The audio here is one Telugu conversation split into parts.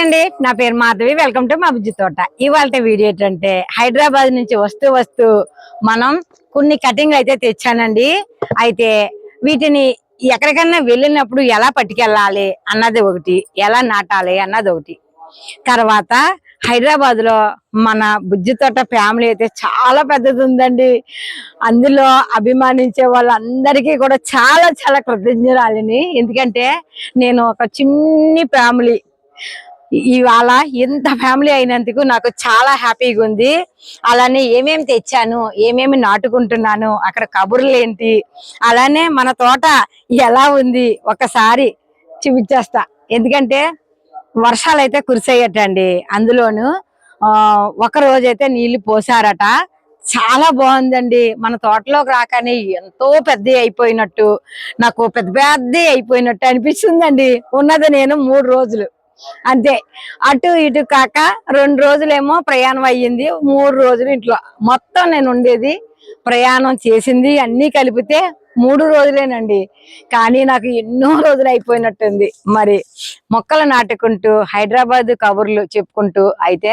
అండి. నా పేరు మాధవి. వెల్కమ్ టు మా బుజ్జి తోట. ఇవాళ వీడియో ఏంటంటే హైదరాబాద్ నుంచి వస్తూ వస్తూ మనం కొన్ని కటింగ్ అయితే తెచ్చానండి. అయితే వీటిని ఎక్కడికన్నా వెళ్ళినప్పుడు ఎలా పట్టుకెళ్ళాలి అన్నది ఒకటి ఎలా నాటాలి అన్నది ఒకటి. తర్వాత హైదరాబాద్లో మన బుజ్జి తోట ఫ్యామిలీ అయితే చాలా పెద్దది ఉందండి. అందులో అభిమానించే వాళ్ళందరికీ కూడా చాలా చాలా కృతజ్ఞరాలిని. ఎందుకంటే నేను ఒక చిన్ని ఫ్యామిలీ. ఇవాళ ఇంత ఫ్యామిలీ అయినందుకు నాకు చాలా హ్యాపీగా ఉంది. అలానే ఏమేమి తెచ్చాను ఏమేమి నాటుకుంటున్నాను అక్కడ కబుర్లు ఏంటి అలానే మన తోట ఎలా ఉంది ఒకసారి చూపించేస్తా. ఎందుకంటే వర్షాలు అయితే కురిసేయటండి అందులోను. ఒక రోజైతే నీళ్ళు పోసారట. చాలా బాగుందండి. మన తోటలోకి రాకనే ఎంతో పెద్ద అయిపోయినట్టు నాకు పెద్ద పెద్ద అయిపోయినట్టు అనిపిస్తుందండి. ఉన్నది నేను మూడు రోజులు. అంతే. అటు ఇటు కాక రెండు రోజులేమో ప్రయాణం అయ్యింది. మూడు రోజులు ఇంట్లో. మొత్తం నేను ఉండేది ప్రయాణం చేసింది. అన్ని కలిపితే మూడు రోజులేనండి. కానీ నాకు ఎన్నో రోజులు అయిపోయినట్టుంది. మరి మొక్కలు నాటుకుంటూ హైదరాబాద్ కబుర్లు చెప్పుకుంటూ అయితే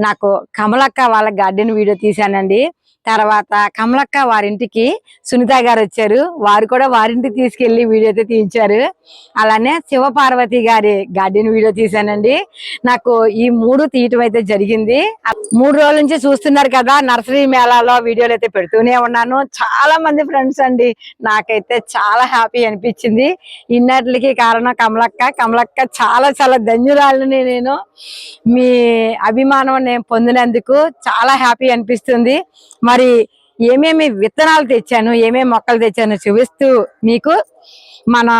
నాకు కమలక్క వాళ్ళ గార్డెన్ వీడియో తీశానండి. తర్వాత కమలక్క వారింటికి సునీత గారు వచ్చారు. వారు కూడా వారింటికి తీసుకెళ్ళి వీడియో అయితే తీయించారు. అలానే శివపార్వతి గారి గార్డెన్ వీడియో తీశానండి. నాకు ఈ మూడు తీయటం అయితే జరిగింది. మూడు రోజుల నుంచి చూస్తున్నారు కదా నర్సరీ మేళాలో వీడియోలు అయితే పెడుతూనే ఉన్నాను. చాలా మంది ఫ్రెండ్స్ అండి. నాకైతే చాలా హ్యాపీ అనిపించింది. ఇన్నట్లకి కారణం కమలక్క. కమలక్క చాలా చాలా ధన్యురాలని నేను. మీ అభిమానం నేను పొందినందుకు చాలా హ్యాపీ అనిపిస్తుంది. మరి మరి ఏమేమి విత్తనాలు తెచ్చాను ఏమేమి మొక్కలు తెచ్చాను చూపిస్తూ మీకు మన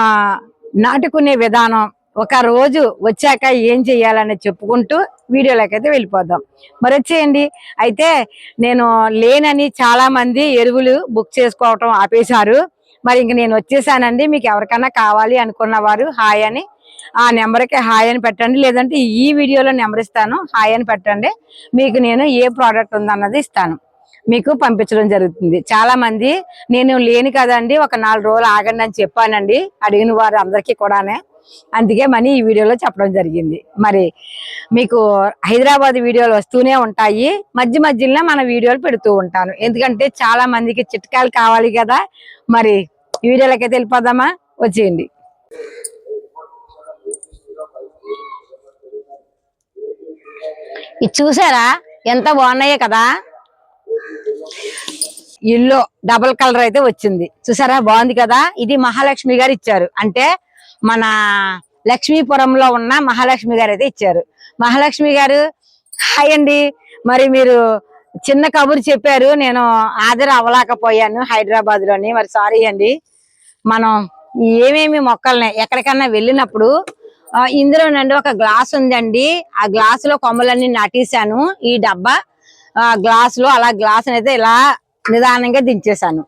నాటుకునే విధానం ఒక రోజు వచ్చాక ఏం చేయాలని చెప్పుకుంటూ వీడియోలోకి అయితే వెళ్ళిపోదాం. మరి వచ్చేయండి. అయితే నేను లేనని చాలామంది ఎరువులు బుక్ చేసుకోవటం ఆపేశారు. మరి ఇంక నేను వచ్చేసానండి. మీకు ఎవరికైనా కావాలి అనుకున్న వారు హాయ్ అని ఆ నెంబర్కి హాయ్ అని పెట్టండి. లేదంటే ఈ వీడియోలో నెంబర్ ఇస్తాను. హాయ్ అని పెట్టండి. మీకు నేను ఏ ప్రోడక్ట్ ఉందన్నది ఇస్తాను. మీకు పంపించడం జరుగుతుంది. చాలా మంది నేను లేని కదండి ఒక నాలుగు రోజులు ఆగండి అని చెప్పానండి. అడిగిన వారు అందరికీ కూడానే. అందుకే మనీ ఈ వీడియోలో చెప్పడం జరిగింది. మరి మీకు హైదరాబాద్ వీడియోలు వస్తూనే ఉంటాయి. మధ్య మధ్యలో మన వీడియోలు పెడుతూ ఉంటాను. ఎందుకంటే చాలా మందికి చిట్కాలు కావాలి కదా. మరి ఈ వీడియోలకైతే వెళ్ళిపోదామా? వచ్చేయండి. ఇది చూసారా? ఎంత బాగున్నాయో కదా. ఇల్లు డబల్ కలర్ అయితే వచ్చింది. చూసారా? బాగుంది కదా? ఇది మహాలక్ష్మి గారు ఇచ్చారు. అంటే మన లక్ష్మీపురంలో ఉన్న మహాలక్ష్మి గారు అయితే ఇచ్చారు. మహాలక్ష్మి గారు హాయ్ అండి. మరి మీరు చిన్న కబురు చెప్పారు. నేను హాజరు అవ్వలేకపోయాను హైదరాబాద్లోని మరి సారీ అండి. మనం ఏమేమి మొక్కల్ని ఎక్కడికన్నా వెళ్ళినప్పుడు ఇందులో నుండి ఒక గ్లాస్ ఉందండి. ఆ గ్లాస్లో కొమ్మలన్నీ నాటేశాను. ఈ డబ్బా ఆ గ్లాస్లో అలా గ్లాస్ అయితే ఇలా నిదానంగా దించేశాను.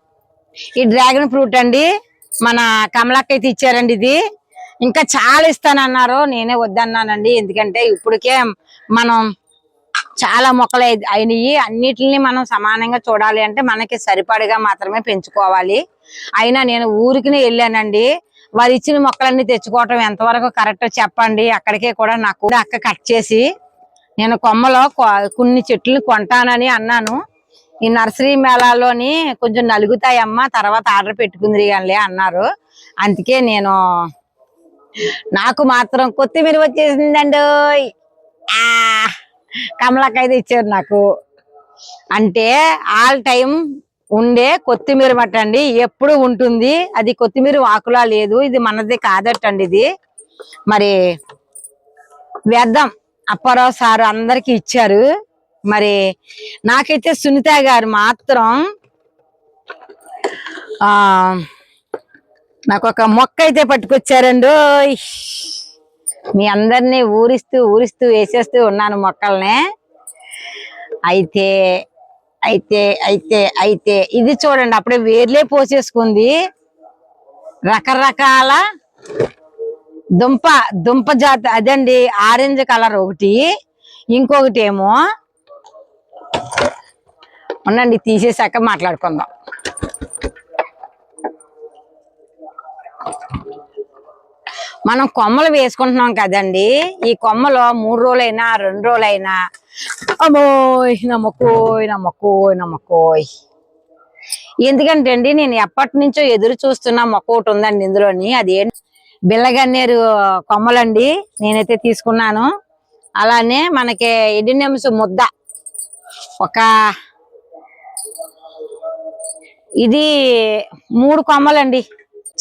ఈ డ్రాగన్ ఫ్రూట్ అండి మన కమలక్క అయితే ఇచ్చారండి ఇది. ఇంకా చాలా ఇస్తానన్నారు నేనే వద్దన్నానండి. ఎందుకంటే ఇప్పటికే మనం చాలా మొక్కలు అయినాయి. అన్నిటిని మనం సమానంగా చూడాలి అంటే మనకి సరిపడగా మాత్రమే పెంచుకోవాలి. అయినా నేను ఊరికి వెళ్ళానండి. వారు ఇచ్చిన మొక్కలన్నీ తెచ్చుకోవటం ఎంతవరకు కరెక్ట్ చెప్పండి. అక్కడికే కూడా నాకు కూడా అక్క కట్ చేసి నేను కొమ్మలో కొన్ని చెట్లు కొంటానని అన్నాను. ఈ నర్సరీ మేళాలోని కొంచెం నలుగుతాయమ్మా తర్వాత ఆర్డర్ పెట్టుకుంది కానీ అన్నారు. అందుకే నేను నాకు మాత్రం కొత్తిమీర వచ్చేసిందండి ఆ ఇచ్చారు నాకు. అంటే ఆల్ టైం ఉండే కొత్తిమీర మట్ట ఎప్పుడు ఉంటుంది అది కొత్తిమీర ఆకులా లేదు ఇది మనది కాదటండి ఇది. మరి వేద్దాం. అప్పారావు సారు అందరికి ఇచ్చారు. మరి నాకైతే సునీత గారు మాత్రం ఆ నాకు ఒక మొక్క అయితే పట్టుకొచ్చారండు. మీ అందరినీ ఊరిస్తూ ఊరిస్తూ వేసేస్తూ ఉన్నాను మొక్కల్ని. అయితే అయితే అయితే అయితే ఇది చూడండి అప్పుడే వేర్లే పోసేసుకుంది. రకరకాల దుంప దుంప జాతి అదండి ఆరెంజ్ కలర్ ఒకటి ఇంకొకటి ఏమో ఉండండి తీసేసాక మాట్లాడుకుందాం. మనం కొమ్మలు వేసుకుంటున్నాం కదండి. ఈ కొమ్మలో మూడు రోజులైనా రెండు రోజులైనా. అమ్మోయ్ నమ్మకోయ్ నమ్మకోయ్ నమ్మకోయ్. ఎందుకంటే అండి నేను ఎప్పటి నుంచో ఎదురు చూస్తున్న మొక్క ఒకటి ఉందండి ఇందులోని. అది బిల్లగన్నేరు కొమ్మలండి. నేనైతే తీసుకున్నాను. అలానే మనకి ఎడినెమ్స్ ముద్ద. ఒక ఇది మూడు కొమ్మలండి.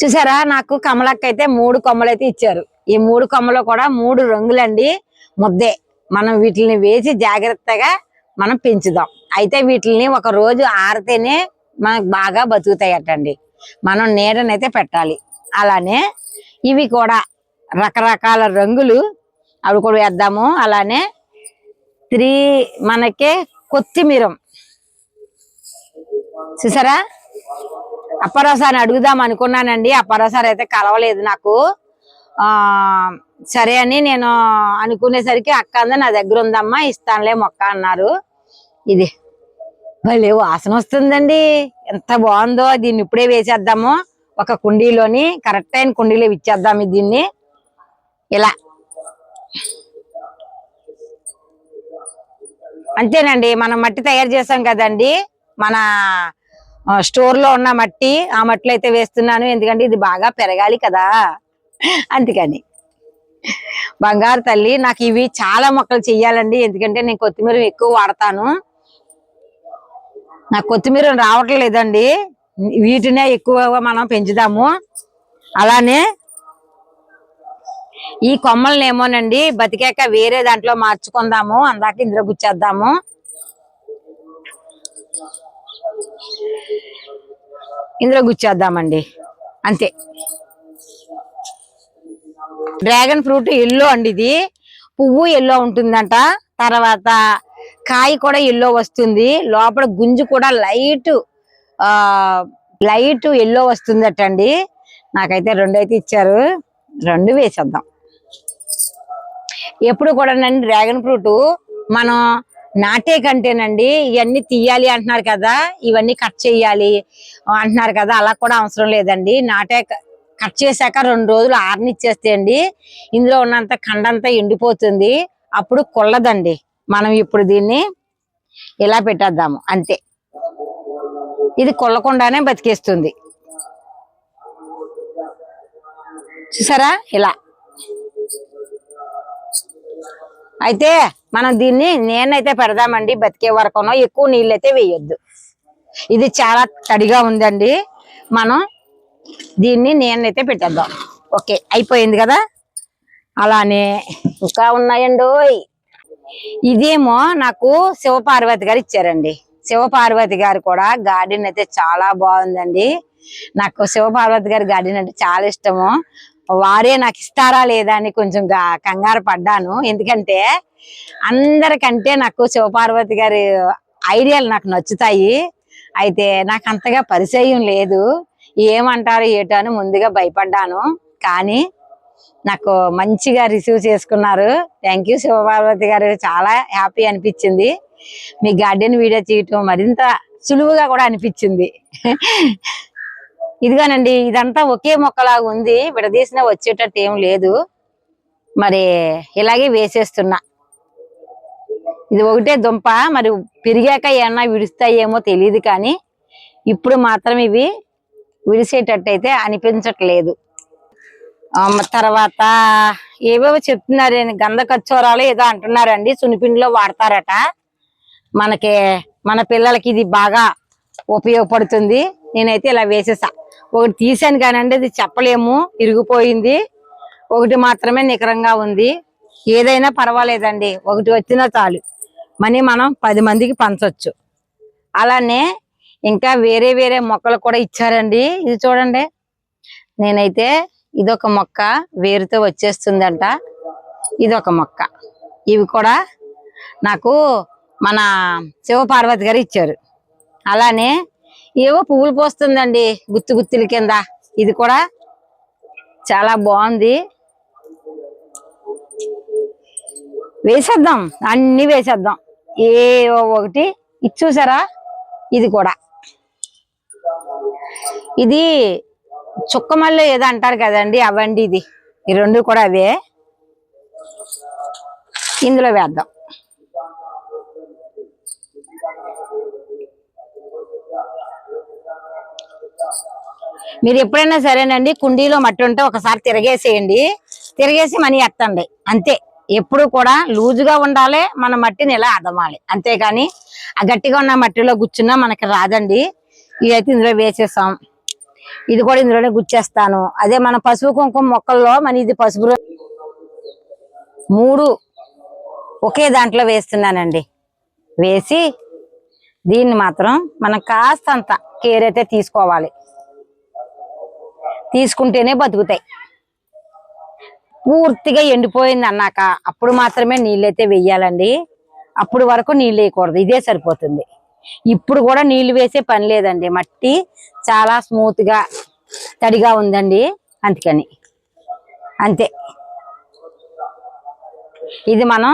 చూసారా? నాకు కమలక్క అయితే మూడు కొమ్మలు అయితే ఇచ్చారు. ఈ మూడు కొమ్మలు కూడా మూడు రంగులండి. ముద్దే. మనం వీటిని వేసి జాగ్రత్తగా మనం పెంచుదాం. అయితే వీటిని ఒక రోజు ఆరితేనే మనకు బాగా బతుకుతాయటండి. మనం నీడనైతే పెట్టాలి. అలానే ఇవి కూడా రకరకాల రంగులు. అవి కూడా వేద్దాము. అలానే త్రీ మనకే కొత్తిమీరం. చూసారా? అప్పరాసారి అడుగుదాం అనుకున్నానండి. అప్పరోసారి అయితే కలవలేదు నాకు. ఆ సరే అని నేను అనుకునేసరికి అక్క అందా నా దగ్గర ఉందమ్మా ఇస్తానులే మొక్క అన్నారు. ఇది భలే వాసన వస్తుందండి. ఎంత బాగుందో. దీన్ని ఇప్పుడే వేసేద్దాము. ఒక కుండీలోని కరెక్ట్ అయిన కుండీలో ఇచ్చేద్దాము దీన్ని. ఇలా. అంతేనండి మనం మట్టి తయారు చేసాం కదండి. మన స్టోర్లో ఉన్న మట్టి ఆ మట్టిలో అయితే వేస్తున్నాను. ఎందుకంటే ఇది బాగా పెరగాలి కదా. అందుకని. బంగారు తల్లి నాకు ఇవి చాలా మొక్కలు చెయ్యాలండి. ఎందుకంటే నేను కొత్తిమీర ఎక్కువ వాడతాను. నాకు కొత్తిమీర రావట్లేదండి. వీటినే ఎక్కువగా మనం పెంచుదాము. అలానే ఈ కొమ్మల్ని ఏమోనండి బతికాక వేరే దాంట్లో మార్చుకుందాము అందాక ఇందులో గుచ్చేద్దాము ఇందులో గుచ్చేద్దామండి అంతే. డ్రాగన్ ఫ్రూట్ ఎల్లో అండి ఇది. పువ్వు ఎల్లో ఉంటుందంట. తర్వాత కాయ కూడా ఎల్లో వస్తుంది. లోపల గుంజు కూడా లైట్ ఆ లైట్ ఎల్లో వస్తుందట అండి నాకైతే రెండు అయితే ఇచ్చారు. రెండు వేసేద్దాం. ఎప్పుడు కూడానండి డ్రాగన్ ఫ్రూట్ మనం నాటే కంటేనండి ఇవన్నీ తీయాలి అంటున్నారు కదా ఇవన్నీ కట్ చేయాలి అంటున్నారు కదా అలా కూడా అవసరం లేదండి. నాటే కట్ చేశాక రెండు రోజులు ఆరనిచ్చేస్తే అండి ఇందులో ఉన్నంత కండంతా ఎండిపోతుంది. అప్పుడు కొల్లదండి. మనం ఇప్పుడు దీన్ని ఇలా పెట్టేద్దాము అంతే. ఇది కొల్లకుండానే బతికేస్తుంది. చూసారా? ఇలా. అయితే మనం దీన్ని నేనైతే పెడదామండి బతికే వరకునో. ఎక్కువ నీళ్ళైతే వేయొద్దు. ఇది చాలా తడిగా ఉందండి. మనం దీన్ని నేనైతే పెట్టేద్దాం. ఓకే అయిపోయింది కదా? అలానే ఇంకా ఉన్నాయండోయ్ ఇదేమో నాకు శివపార్వతి గారు ఇచ్చారండి. శివపార్వతి గారు కూడా గార్డెన్ అయితే చాలా బాగుందండి. నాకు శివపార్వతి గారి గార్డెన్ అంటే చాలా ఇష్టము. వారే నాకు ఇస్తారా లేదా అని కొంచెం కంగారు పడ్డాను. ఎందుకంటే అందరికంటే నాకు శివపార్వతి గారి ఐడియాలు నాకు నచ్చుతాయి. అయితే నాకు అంతగా పరిచయం లేదు. ఏమంటారు ఏటో అని ముందుగా భయపడ్డాను. కానీ నాకు మంచిగా రిసీవ్ చేసుకున్నారు. థ్యాంక్ యూ శివపార్వతి గారు. చాలా హ్యాపీ అనిపించింది. మీ గార్డెన్ వీడియో చేయటం మరింత సులువుగా కూడా అనిపించింది. ఇదిగానండి ఇదంతా ఒకే మొక్కలాగా ఉంది. విడదీసిన వచ్చేటట్టు ఏం లేదు. మరి ఇలాగే వేసేస్తున్నా. ఇది ఒకటే దుంప మరి పెరిగాక ఏమన్నా విడుస్తాయేమో తెలియదు కానీ ఇప్పుడు మాత్రం ఇవి విడిసేటట్టయితే అనిపించట్లేదు. తర్వాత ఏవేవో చెప్తున్నారు గంధ కచ్చోరాలు ఏదో అంటున్నారండి సునిపిండిలో వాడతారట. మనకి మన పిల్లలకి ఇది బాగా ఉపయోగపడుతుంది. నేనైతే ఇలా వేసేసా. ఒకటి తీసాను కానండి అది చెప్పలేము ఇరిగిపోయింది. ఒకటి మాత్రమే నికరంగా ఉంది. ఏదైనా పర్వాలేదండి. ఒకటి వచ్చినా చాలు. మనీ మనం పది మందికి పంచవచ్చు అలానే ఇంకా వేరే వేరే మొక్కలు కూడా ఇచ్చారండి. ఇది చూడండి. నేనైతే ఇదొక మొక్క వేరుతో వచ్చేస్తుందంట. ఇదొక మొక్క. ఇవి కూడా నాకు మన శివపార్వతి గారు ఇచ్చారు. అలానే ఏవో పువ్వులు పోస్తుందండి గుత్తు గుత్తుల కింద. ఇది కూడా చాలా బాగుంది. వేసేద్దాం. అన్ని వేసేద్దాం. ఏ ఒకటి. ఇది చూసారా? ఇది కూడా. ఇది చుక్కమల్లె ఏదో అంటారు కదండి అవండి ఇది. ఈ రెండు కూడా అవే. ఇందులో వేద్దాం. మీరు ఎప్పుడైనా సరేనండి కుండీలో మట్టి ఉంటే ఒకసారి తిరగేసేయండి. తిరగేసి మనీ ఎత్తండి. అంతే. ఎప్పుడు కూడా లూజుగా ఉండాలి మన మట్టిని ఇలా అదమాలి. అంతేకాని ఆ గట్టిగా ఉన్న మట్టిలో గుచ్చున్నా మనకి రాదండి. ఇదైతే ఇందులో వేసేసాం. ఇది కూడా ఇందులోనే గుచ్చేస్తాను. అదే మన పసుపు కుంకుమ మొక్కల్లో మన ఇది పసుపు మూడు ఒకే దాంట్లో వేస్తున్నానండి. వేసి దీన్ని మాత్రం మనం కాస్తంత కేర్ అయితే తీసుకోవాలి. తీసుకుంటేనే బతుకుతాయి. పూర్తిగా ఎండిపోయింది అన్నాక అప్పుడు మాత్రమే నీళ్ళైతే వెయ్యాలండి. అప్పుడు వరకు నీళ్ళు వేయకూడదు. ఇదే సరిపోతుంది. ఇప్పుడు కూడా నీళ్ళు వేసే పని లేదండి. మట్టి చాలా స్మూత్గా తడిగా ఉందండి. అందుకని. అంతే. ఇది మనం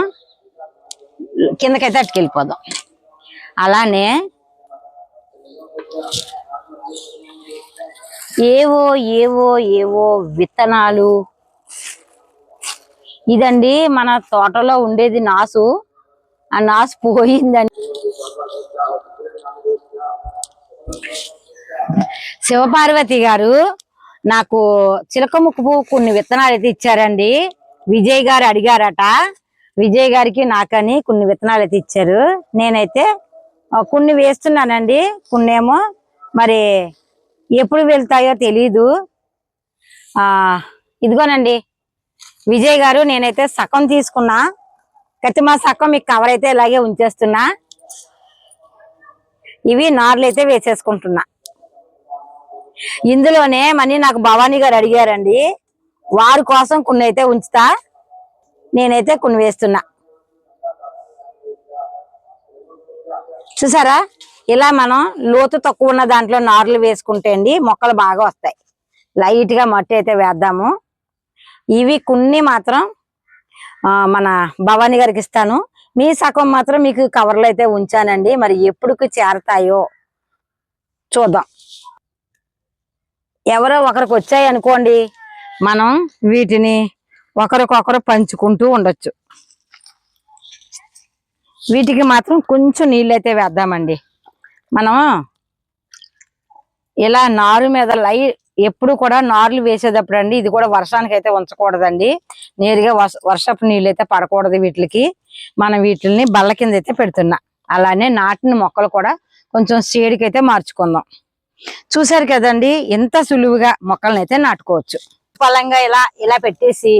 కిందకైతే అట్టుకెళ్ళిపోదాం అలానే ఏవో ఏవో ఏవో విత్తనాలు. ఇదండి మన తోటలో ఉండేది నాసు. ఆ నాసు పోయిందండి. శివపార్వతి గారు నాకు చిలక ముక్కు కొన్ని విత్తనాలు అయితే ఇచ్చారండి. విజయ్ గారు అడిగారట. విజయ్ గారికి నాకని కొన్ని విత్తనాలు అయితే ఇచ్చారు. నేనైతే కొన్ని వేస్తున్నానండి. కొన్నేమో మరి ఎప్పుడు వెళ్తాయో తెలీదు. ఆ ఇదిగోనండి. విజయ్ గారు నేనైతే సగం తీసుకున్నా. కత్తిమా సగం మీకు కవర్ అయితే ఇలాగే ఉంచేస్తున్నా. ఇవి నార్లు అయితే వేసేసుకుంటున్నా. ఇందులోనే మనీ నాకు భవానీ గారు అడిగారండి. వారి కోసం కొన్ని అయితే ఉంచుతా. నేనైతే కొన్ని వేస్తున్నా. చూసారా? ఇలా మనం లోతు తక్కువ ఉన్న దాంట్లో నార్లు వేసుకుంటే అండి మొక్కలు బాగా వస్తాయి. లైట్గా మట్టి అయితే వేద్దాము. ఇవి కొన్ని మాత్రం మన భవానీ గారికి ఇస్తాను. మీ సగం మాత్రం మీకు కవర్లు అయితే ఉంచానండి. మరి ఎప్పుడుకి చేరతాయో చూద్దాం. ఎవరో ఒకరికి వచ్చాయి అనుకోండి మనం వీటిని ఒకరికొకరు పంచుకుంటూ ఉండొచ్చు. వీటికి మాత్రం కొంచెం నీళ్ళు అయితే వేద్దామండి. మనం ఇలా నారు మీద లై ఎప్పుడు కూడా నార్లు వేసేటప్పుడు అండి ఇది కూడా వర్షానికి అయితే ఉంచకూడదండి. నేరుగా వర్ష వర్షపు నీళ్ళు అయితే పడకూడదు వీటికి. మనం వీటిని బల్ల కింద అయితే పెడుతున్నా. అలానే నాటిన మొక్కలు కూడా కొంచెం షేడ్కి అయితే మార్చుకుందాం. చూసారు కదండి ఎంత సులువుగా మొక్కలను అయితే నాటుకోవచ్చు. పొలంగా ఇలా ఇలా పెట్టేసి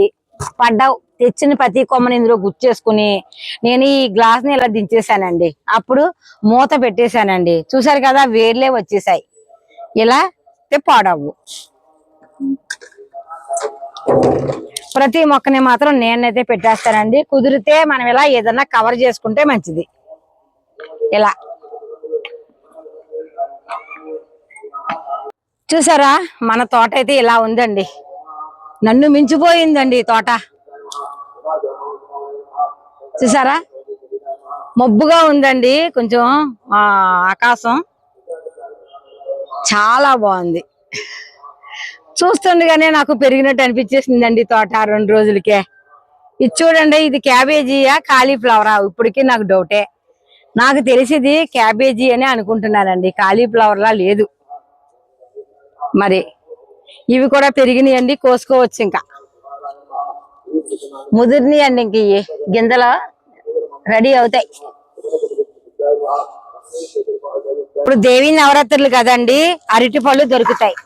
పడ్డావు. తెచ్చిన ప్రతి కొమ్మని ఇందులో గుచ్చేసుకుని నేను ఈ గ్లాస్ని ఇలా దించేసానండి అప్పుడు మూత పెట్టేశానండి. చూసారు కదా వేర్లే వచ్చేసాయి. ఇలా పాడవు. ప్రతి మొక్కని మాత్రం నేనైతే పెట్టేస్తానండి. కుదిరితే మనం ఇలా ఏదన్నా కవర్ చేసుకుంటే మంచిది. ఇలా. చూసారా మన తోట అయితే ఇలా ఉందండి. నన్ను మించిపోయిందండి తోట. చూసారా? మబ్బుగా ఉందండి కొంచెం ఆకాశం. చాలా బాగుంది. చూస్తుండగానే నాకు పెరిగినట్టు అనిపించేసిందండి తోట రెండు రోజులకే. ఇది చూడండి ఇది క్యాబేజీయా కాలీఫ్లవరా? ఇప్పటికీ నాకు డౌటే. నాకు తెలిసింది క్యాబేజీ అని అనుకుంటున్నానండి కాలీఫ్లవర్ లా లేదు. మరి ఇవి కూడా పెరిగినాయండి కోసుకోవచ్చు ఇంకా. ముదిరినాయండి ఇంక ఇవి గింజలు రెడీ అవుతాయి. ఇప్పుడు దేవి నవరాత్రులు కదండి అరటి పళ్ళు దొరుకుతాయి.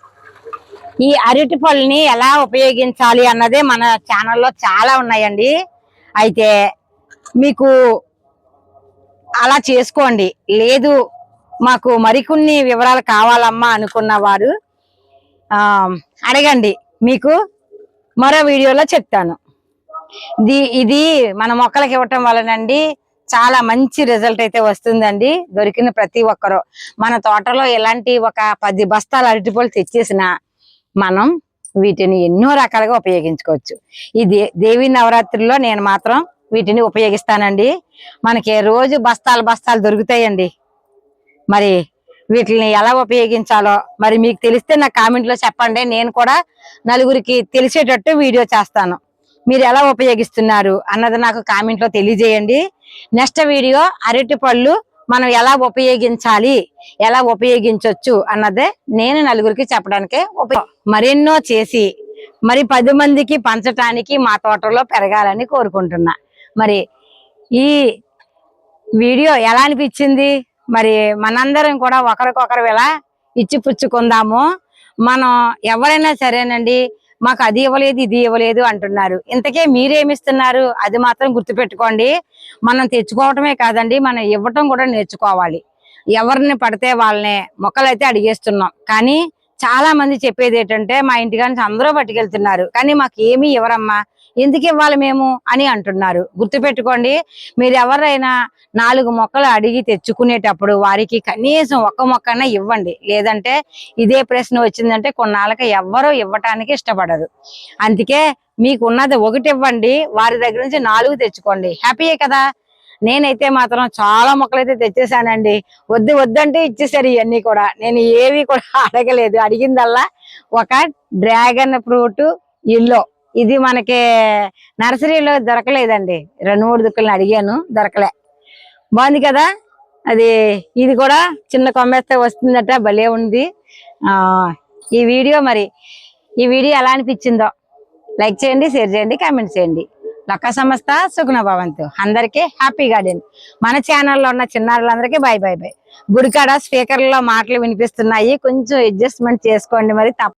ఈ అరటి పళ్ళని ఎలా ఉపయోగించాలి అన్నదే మన ఛానల్లో చాలా ఉన్నాయండి. అయితే మీకు అలా చేసుకోండి. లేదు మాకు మరికొన్ని వివరాలు కావాలమ్మా అనుకున్న వారు అడగండి. మీకు మరో వీడియోలో చెప్తాను. ఇది ఇది మన మొక్కలకి ఇవ్వటం వలనండి చాలా మంచి రిజల్ట్ అయితే వస్తుందండి. దొరికిన ప్రతి ఒక్కరు. మన తోటలో ఎలాంటి ఒక పది బస్తాలు అరటిపళ్ళు తెచ్చేసిన మనం వీటిని ఎన్నో రకాలుగా ఉపయోగించుకోవచ్చు. ఈ దే దేవి నవరాత్రుల్లో నేను మాత్రం వీటిని ఉపయోగిస్తానండి. మనకి రోజు బస్తాలు బస్తాలు దొరుకుతాయండి? మరి వీటిని ఎలా ఉపయోగించాలో మరి మీకు తెలిస్తే నా కామెంట్లో చెప్పండి. నేను కూడా నలుగురికి తెలిసేటట్టు వీడియో చేస్తాను. మీరు ఎలా ఉపయోగిస్తున్నారు అన్నది నాకు కామెంట్లో తెలియజేయండి. నెక్స్ట్ వీడియో అరటి పళ్ళు మనం ఎలా ఉపయోగించాలి ఎలా ఉపయోగించవచ్చు అన్నదే నేను నలుగురికి చెప్పడానికే ఉపయోగ మరెన్నో చేసి మరి పది మందికి పంచటానికి మా తోటలో పెరగాలని కోరుకుంటున్నా. మరి ఈ వీడియో ఎలా అనిపించింది? మరి మనందరం కూడా ఒకరికొకరు ఇలా ఇచ్చి పుచ్చుకుందాము. మనం ఎవరైనా సరేనండి మాకు అది ఇవ్వలేదు ఇది ఇవ్వలేదు అంటున్నారు. ఇంతకే మీరేమిస్తున్నారు? అది మాత్రం గుర్తుపెట్టుకోండి. మనం తెచ్చుకోవటమే కాదండి మనం ఇవ్వటం కూడా నేర్చుకోవాలి. ఎవరిని పడితే వాళ్ళని మొక్కలైతే అడిగేస్తున్నాం. కానీ చాలా మంది చెప్పేది ఏంటంటే మా ఇంటి నుంచి అందరూ పట్టుకెళ్తున్నారు. కానీ మాకు ఏమీ ఇవ్వరమ్మా. ఎందుకు ఇవ్వాలి మేము అని అంటున్నారు. గుర్తుపెట్టుకోండి మీరు ఎవరైనా నాలుగు మొక్కలు అడిగి తెచ్చుకునేటప్పుడు వారికి కనీసం ఒక్క మొక్కన ఇవ్వండి. లేదంటే ఇదే ప్రశ్న వచ్చిందంటే కొన్నాళ్ళకి ఎవ్వరూ ఇవ్వటానికి ఇష్టపడరు. అందుకే మీకు ఉన్నది ఒకటి ఇవ్వండి వారి దగ్గర నుంచి నాలుగు తెచ్చుకోండి. హ్యాపీయే కదా? నేనైతే మాత్రం చాలా మొక్కలు అయితే తెచ్చేసానండి వద్దు వద్దంటే ఇచ్చేసారు ఇవన్నీ కూడా. నేను ఏవి కూడా అడగలేదు. అడిగిందల్లా ఒక డ్రాగన్ ఫ్రూట్ ఇల్లో. ఇది మనకి నర్సరీలో దొరకలేదండి. రెండు మూడు దుక్కులను అడిగాను దొరకలే. బాగుంది కదా? అది ఇది కూడా చిన్న కొమ్మేస్తే వస్తుందట భలే ఉంది. ఆ ఈ వీడియో మరి ఈ వీడియో ఎలా అనిపించిందో లైక్ చేయండి షేర్ చేయండి కామెంట్ చేయండి. లొక్క సంస్థ సుగుణ భవంతు. అందరికీ హ్యాపీ గార్డెన్. మన ఛానల్లో ఉన్న చిన్నారులందరికీ బాయ్ బాయ్ బాయ్. గుడికాడ స్పీకర్లో మాటలు వినిపిస్తున్నాయి. కొంచెం అడ్జస్ట్మెంట్ చేసుకోండి మరి తప్ప